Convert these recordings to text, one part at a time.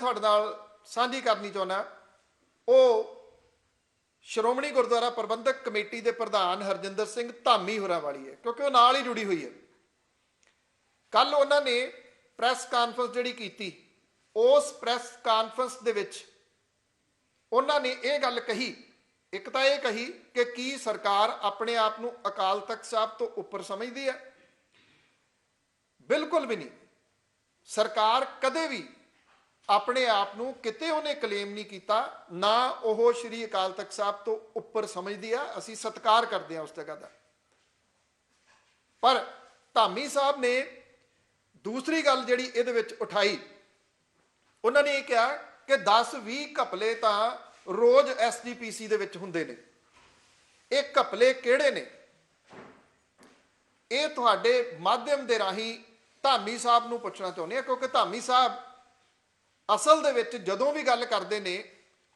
ਤੁਹਾਡੇ ਨਾਲ ਸਾਂਝੀ ਕਰਨੀ ਚਾਹੁੰਦਾ ਉਹ ਸ਼੍ਰੋਮਣੀ ਗੁਰਦੁਆਰਾ ਪ੍ਰਬੰਧਕ ਕਮੇਟੀ ਦੇ ਪ੍ਰਧਾਨ ਹਰਜਿੰਦਰ ਸਿੰਘ ਧਾਮੀ ਹੋਰਾਂ ਵਾਲੀ ਹੈ, ਕਿਉਂਕਿ ਉਹ ਨਾਲ ਹੀ ਜੁੜੀ ਹੋਈ ਹੈ। ਕੱਲ ਉਹਨਾਂ ਨੇ ਪ੍ਰੈਸ ਕਾਨਫਰੰਸ ਜਿਹੜੀ ਕੀਤੀ, ਉਸ ਪ੍ਰੈਸ ਕਾਨਫਰੰਸ ਦੇ ਵਿੱਚ ਉਹਨਾਂ ਨੇ ਇਹ ਗੱਲ ਕਹੀ, ਇੱਕ ਤਾਂ ਇਹ ਕਹੀ ਕਿ ਕੀ ਸਰਕਾਰ ਆਪਣੇ ਆਪ ਨੂੰ ਅਕਾਲ ਤਖਤ ਸਾਹਿਬ ਤੋਂ ਉੱਪਰ ਸਮਝਦੀ ਹੈ? ਬਿਲਕੁਲ ਵੀ ਨਹੀਂ। ਸਰਕਾਰ ਕਦੇ ਵੀ ਆਪਣੇ ਆਪ ਨੂੰ ਕਿਤੇ ਉਹਨੇ ਕਲੇਮ ਨਹੀਂ ਕੀਤਾ, ਨਾ ਉਹ ਸ਼੍ਰੀ ਅਕਾਲ ਤਖਤ ਸਾਹਿਬ ਤੋਂ ਉੱਪਰ ਸਮਝਦੀ ਆ, ਅਸੀਂ ਸਤਿਕਾਰ ਕਰਦੇ ਆ ਉਸ ਜਗ੍ਹਾ ਦਾ। ਪਰ ਧਾਮੀ ਸਾਹਿਬ ਨੇ ਦੂਸਰੀ ਗੱਲ ਜਿਹੜੀ ਇਹਦੇ ਵਿੱਚ ਉਠਾਈ, ਉਹਨਾਂ ਨੇ ਇਹ ਕਿਹਾ ਕਿ 10 20 ਘਪਲੇ ਤਾਂ ਰੋਜ਼ ਐਸਜੀਪੀਸੀ ਦੇ ਵਿੱਚ ਹੁੰਦੇ ਨੇ। ਇਹ ਘਪਲੇ ਕਿਹੜੇ ਨੇ? ਇਹ ਤੁਹਾਡੇ ਮਾਧਿਅਮ ਦੇ ਰਾਹੀਂ ਧਾਮੀ ਸਾਹਿਬ ਨੂੰ ਪੁੱਛਣਾ ਚਾਹੁੰਦੇ ਆ, ਕਿਉਂਕਿ ਧਾਮੀ ਸਾਹਿਬ ਅਸਲ ਦੇ ਵਿੱਚ ਜਦੋਂ ਵੀ ਗੱਲ ਕਰਦੇ ਨੇ,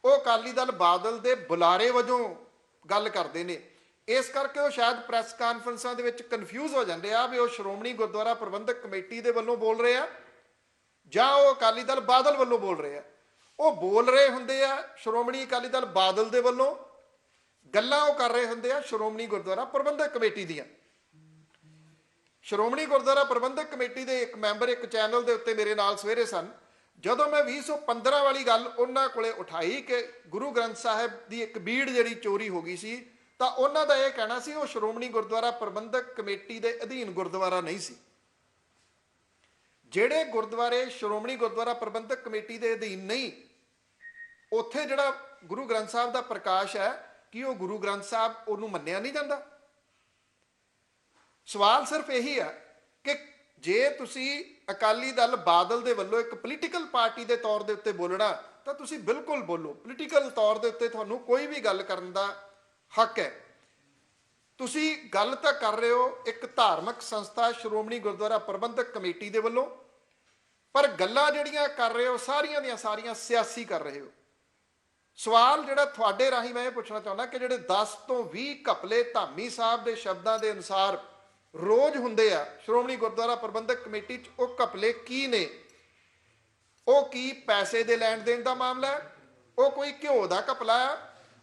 ਉਹ ਅਕਾਲੀ ਦਲ ਬਾਦਲ ਦੇ ਬੁਲਾਰੇ ਵਜੋਂ ਗੱਲ ਕਰਦੇ ਨੇ। ਇਸ ਕਰਕੇ ਉਹ ਸ਼ਾਇਦ ਪ੍ਰੈਸ ਕਾਨਫਰੰਸਾਂ ਦੇ ਵਿੱਚ ਕਨਫਿਊਜ਼ ਹੋ ਜਾਂਦੇ ਆ ਵੀ ਉਹ ਸ਼੍ਰੋਮਣੀ ਗੁਰਦੁਆਰਾ ਪ੍ਰਬੰਧਕ ਕਮੇਟੀ ਦੇ ਵੱਲੋਂ ਬੋਲ ਰਹੇ ਆ ਜਾਂ ਉਹ ਅਕਾਲੀ ਦਲ ਬਾਦਲ ਵੱਲੋਂ ਬੋਲ ਰਹੇ ਆ। ਉਹ ਬੋਲ ਰਹੇ ਹੁੰਦੇ ਆ ਸ਼੍ਰੋਮਣੀ ਅਕਾਲੀ ਦਲ ਬਾਦਲ ਦੇ ਵੱਲੋਂ, ਗੱਲਾਂ ਉਹ ਕਰ ਰਹੇ ਹੁੰਦੇ ਆ ਸ਼੍ਰੋਮਣੀ ਗੁਰਦੁਆਰਾ ਪ੍ਰਬੰਧਕ ਕਮੇਟੀ ਦੀਆਂ। ਸ਼੍ਰੋਮਣੀ ਗੁਰਦੁਆਰਾ ਪ੍ਰਬੰਧਕ ਕਮੇਟੀ ਦੇ ਇੱਕ ਮੈਂਬਰ ਇੱਕ ਚੈਨਲ ਦੇ ਉੱਤੇ ਮੇਰੇ ਨਾਲ ਸਵੇਰੇ ਸਨ। ਜਦੋਂ ਮੈਂ 2015 ਵਾਲੀ ਗੱਲ ਉਹਨਾਂ ਕੋਲੇ ਉਠਾਈ ਕਿ ਗੁਰੂ ਗ੍ਰੰਥ ਸਾਹਿਬ ਦੀ ਇੱਕ ਬੀੜ ਜਿਹੜੀ ਚੋਰੀ ਹੋ ਗਈ ਸੀ, ਤਾਂ ਉਹਨਾਂ ਦਾ ਇਹ ਕਹਿਣਾ ਸੀ, ਉਹ ਸ਼੍ਰੋਮਣੀ ਗੁਰਦੁਆਰਾ ਪ੍ਰਬੰਧਕ ਕਮੇਟੀ ਦੇ ਅਧੀਨ ਗੁਰਦੁਆਰਾ ਨਹੀਂ ਸੀ। ਜਿਹੜੇ ਗੁਰਦੁਆਰੇ ਸ਼੍ਰੋਮਣੀ ਗੁਰਦੁਆਰਾ ਪ੍ਰਬੰਧਕ ਕਮੇਟੀ ਦੇ ਅਧੀਨ ਨਹੀਂ, ਉੱਥੇ ਜਿਹੜਾ ਗੁਰੂ ਗ੍ਰੰਥ ਸਾਹਿਬ ਦਾ ਪ੍ਰਕਾਸ਼ ਹੈ ਕਿ ਉਹ ਗੁਰੂ ਗ੍ਰੰਥ ਸਾਹਿਬ ਉਹਨੂੰ ਮੰਨਿਆ ਨਹੀਂ ਜਾਂਦਾ। ਸਵਾਲ ਸਿਰਫ ਇਹੀ ਹੈ ਕਿ ਜੇ ਤੁਸੀਂ ਅਕਾਲੀ ਦਲ ਬਾਦਲ ਦੇ ਵੱਲੋਂ ਇੱਕ ਪੋਲੀਟੀਕਲ ਪਾਰਟੀ ਦੇ ਤੌਰ ਦੇ ਉੱਤੇ ਬੋਲਣਾ, ਤਾਂ ਤੁਸੀਂ ਬਿਲਕੁਲ ਬੋਲੋ। ਪੋਲੀਟੀਕਲ ਤੌਰ ਦੇ ਉੱਤੇ ਤੁਹਾਨੂੰ ਕੋਈ ਵੀ ਗੱਲ ਕਰਨ ਦਾ ਹੱਕ ਹੈ। ਤੁਸੀਂ ਗੱਲ ਤਾਂ ਕਰ ਰਹੇ ਹੋ ਇੱਕ ਧਾਰਮਿਕ ਸੰਸਥਾ ਸ਼੍ਰੋਮਣੀ ਗੁਰਦੁਆਰਾ ਪ੍ਰਬੰਧਕ ਕਮੇਟੀ ਦੇ ਵੱਲੋਂ, ਪਰ ਗੱਲਾਂ ਜਿਹੜੀਆਂ ਕਰ ਰਹੇ ਹੋ, ਸਾਰੀਆਂ ਦੀਆਂ ਸਾਰੀਆਂ ਸਿਆਸੀ ਕਰ ਰਹੇ ਹੋ। ਸਵਾਲ ਜਿਹੜਾ ਤੁਹਾਡੇ ਰਾਹੀਂ ਮੈਂ ਇਹ ਪੁੱਛਣਾ ਚਾਹੁੰਦਾ ਕਿ ਜਿਹੜੇ 10 ਤੋਂ 20 ਘਪਲੇ ਧਾਮੀ ਸਾਹਿਬ ਦੇ ਸ਼ਬਦਾਂ ਦੇ ਅਨੁਸਾਰ ਰੋਜ਼ ਹੁੰਦੇ ਆ, ਸ਼੍ਰੋਮਣੀ ਗੁਰਦੁਆਰਾ ਪ੍ਰਬੰਧਕ ਕਮੇਟੀ 'ਚ ਉਹ ਘਪਲੇ ਕੀ ਨੇ? ਉਹ ਕੀ ਪੈਸੇ ਦੇ ਲੈਣ ਦੇਣ ਦਾ ਮਾਮਲਾ ਹੈ? ਉਹ ਕੋਈ ਘਿਓ ਦਾ ਘਪਲਾ ਹੈ?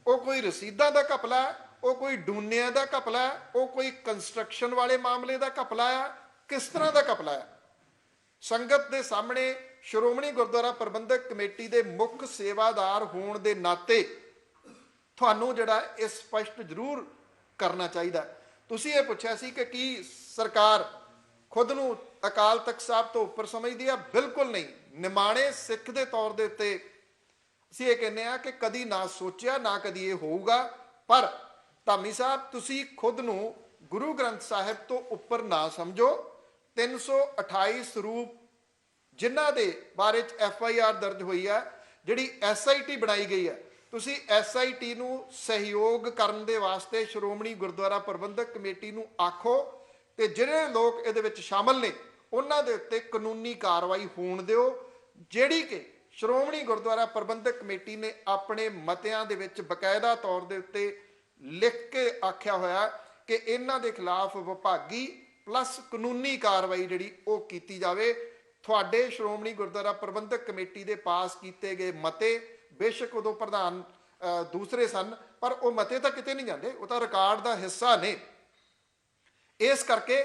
ਉਹ ਕੋਈ ਰਸੀਦਾਂ ਦਾ ਘਪਲਾ ਹੈ? ਉਹ ਕੋਈ ਡੂਨਿਆਂ ਦਾ ਘਪਲਾ ਹੈ? ਉਹ ਕੋਈ ਕੰਸਟਰਕਸ਼ਨ ਵਾਲੇ ਮਾਮਲੇ ਦਾ ਘਪਲਾ ਹੈ? ਕਿਸ ਤਰ੍ਹਾਂ ਦਾ ਘਪਲਾ ਹੈ? ਸੰਗਤ ਦੇ ਸਾਹਮਣੇ ਸ਼੍ਰੋਮਣੀ ਗੁਰਦੁਆਰਾ ਪ੍ਰਬੰਧਕ ਕਮੇਟੀ ਦੇ ਮੁੱਖ ਸੇਵਾਦਾਰ ਹੋਣ ਦੇ ਨਾਤੇ ਤੁਹਾਨੂੰ ਜਿਹੜਾ ਇਹ ਸਪਸ਼ਟ ਜ਼ਰੂਰ ਕਰਨਾ ਚਾਹੀਦਾ ਤੁਸੀਂ ਇਹ ਪੁੱਛਿਆ ਸੀ ਕਿ ਕੀ ਸਰਕਾਰ ਖੁਦ ਨੂੰ ਅਕਾਲ ਤਖਤ ਸਾਹਿਬ ਤੋਂ ਉੱਪਰ ਸਮਝਦੀ ਆ? ਬਿਲਕੁਲ ਨਹੀਂ। ਨਿਮਾਣੇ ਸਿੱਖ ਦੇ ਤੌਰ ਦੇ ਉੱਤੇ ਅਸੀਂ ਇਹ ਕਹਿੰਦੇ ਆ ਕਿ ਕਦੀ ਨਾ ਸੋਚਿਆ, ਨਾ ਕਦੀ ਇਹ ਹੋਊਗਾ। ਪਰ ਧਾਮੀ ਸਾਹਿਬ, ਤੁਸੀਂ ਖੁਦ ਨੂੰ ਗੁਰੂ ਗ੍ਰੰਥ ਸਾਹਿਬ ਤੋਂ ਉੱਪਰ ਨਾ ਸਮਝੋ। 328 ਸਰੂਪ ਜਿਨ੍ਹਾਂ ਦੇ ਬਾਰੇ ਚ ਐਫ ਆਈ ਆਰ ਦਰਜ ਹੋਈ ਹੈ ਜਿਹੜੀ ਐਸ ਆਈ ਟੀ ਬਣਾਈ ਗਈ ਹੈ ਤੁਸੀਂ ਐਸ ਆਈ ਟੀ ਨੂੰ ਸਹਿਯੋਗ ਕਰਨ ਦੇ ਵਾਸਤੇ ਸ਼੍ਰੋਮਣੀ ਗੁਰਦੁਆਰਾ ਪ੍ਰਬੰਧਕ ਕਮੇਟੀ ਨੂੰ ਆਖੋ ਤੇ ਜਿਹੜੇ ਲੋਕ ਇਹਦੇ ਵਿੱਚ ਸ਼ਾਮਲ ਨੇ, ਉਹਨਾਂ ਦੇ ਉੱਤੇ ਕਾਨੂੰਨੀ ਕਾਰਵਾਈ ਹੋਣ ਦਿਓ, ਜਿਹੜੀ ਕਿ ਸ਼੍ਰੋਮਣੀ ਗੁਰਦੁਆਰਾ ਪ੍ਰਬੰਧਕ ਕਮੇਟੀ ਨੇ ਆਪਣੇ ਮਤਿਆਂ ਦੇ ਵਿੱਚ ਬਕਾਇਦਾ ਤੌਰ ਦੇ ਉੱਤੇ ਲਿਖ ਕੇ ਆਖਿਆ ਹੋਇਆ ਕਿ ਇਹਨਾਂ ਦੇ ਖਿਲਾਫ ਵਿਭਾਗੀ ਪਲੱਸ ਕਾਨੂੰਨੀ ਕਾਰਵਾਈ ਜਿਹੜੀ ਉਹ ਕੀਤੀ ਜਾਵੇ। ਤੁਹਾਡੇ ਸ਼੍ਰੋਮਣੀ ਗੁਰਦੁਆਰਾ ਪ੍ਰਬੰਧਕ ਕਮੇਟੀ ਦੇ ਪਾਸ ਕੀਤੇ ਗਏ ਮਤੇ ਬੇਸ਼ੱਕ ਉਦੋਂ ਪ੍ਰਧਾਨ ਦੂਸਰੇ ਸਨ, ਪਰ ਉਹ ਮਤੇ ਤਾਂ ਕਿਤੇ ਨਹੀਂ ਜਾਂਦੇ, ਉਹ ਤਾਂ ਰਿਕਾਰਡ ਦਾ ਹਿੱਸਾ ਨੇ। ਇਸ ਕਰਕੇ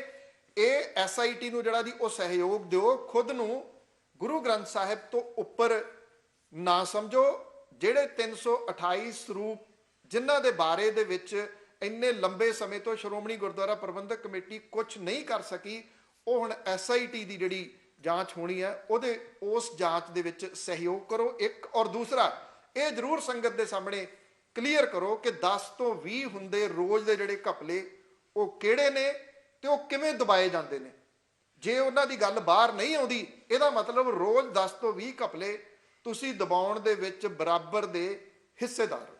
ਇਹ ਐਸਆਈਟੀ ਨੂੰ ਜਿਹੜਾ ਦੀ ਉਹ ਸਹਿਯੋਗ ਦਿਓ, ਖੁਦ ਨੂੰ ਗੁਰੂ ਗ੍ਰੰਥ ਸਾਹਿਬ ਤੋਂ ਉੱਪਰ ਨਾ ਸਮਝੋ, ਜਿਹੜੇ 328 ਸਰੂਪ, ਜਿਨ੍ਹਾਂ ਦੇ ਬਾਰੇ ਦੇ ਵਿੱਚ ਇੰਨੇ ਲੰਬੇ ਸਮੇਂ ਤੋਂ ਸ਼੍ਰੋਮਣੀ ਗੁਰਦੁਆਰਾ ਪ੍ਰਬੰਧਕ ਕਮੇਟੀ ਕੁਝ ਨਹੀਂ ਕਰ ਸਕੀ, ਉਹ ਹੁਣ ਐਸਆਈਟੀ ਦੀ ਜਿਹੜੀ ਜਾਂਚ ਹੋਣੀ ਹੈ, ਉਹਦੇ, ਉਸ ਜਾਂਚ ਦੇ ਵਿੱਚ ਸਹਿਯੋਗ ਕਰੋ ਇੱਕ ਔਰ ਦੂਸਰਾ, ਇਹ ਜ਼ਰੂਰ ਸੰਗਤ ਦੇ ਸਾਹਮਣੇ ਕਲੀਅਰ ਕਰੋ ਕਿ 10 ਤੋਂ 20 ਹੁੰਦੇ ਰੋਜ਼ ਦੇ ਜਿਹੜੇ ਘਪਲੇ, ਉਹ ਕਿਹੜੇ ਨੇ ਤੇ ਉਹ ਕਿਵੇਂ ਦਬਾਏ ਜਾਂਦੇ ਨੇ। ਜੇ ਉਹਨਾਂ ਦੀ ਗੱਲ ਬਾਹਰ ਨਹੀਂ ਆਉਂਦੀ, ਇਹਦਾ ਮਤਲਬ ਰੋਜ਼ 10 ਤੋਂ 20 ਘਪਲੇ ਤੁਸੀਂ ਦਬਾਉਣ ਦੇ ਵਿੱਚ ਬਰਾਬਰ ਦੇ ਹਿੱਸੇਦਾਰ ਹੋ।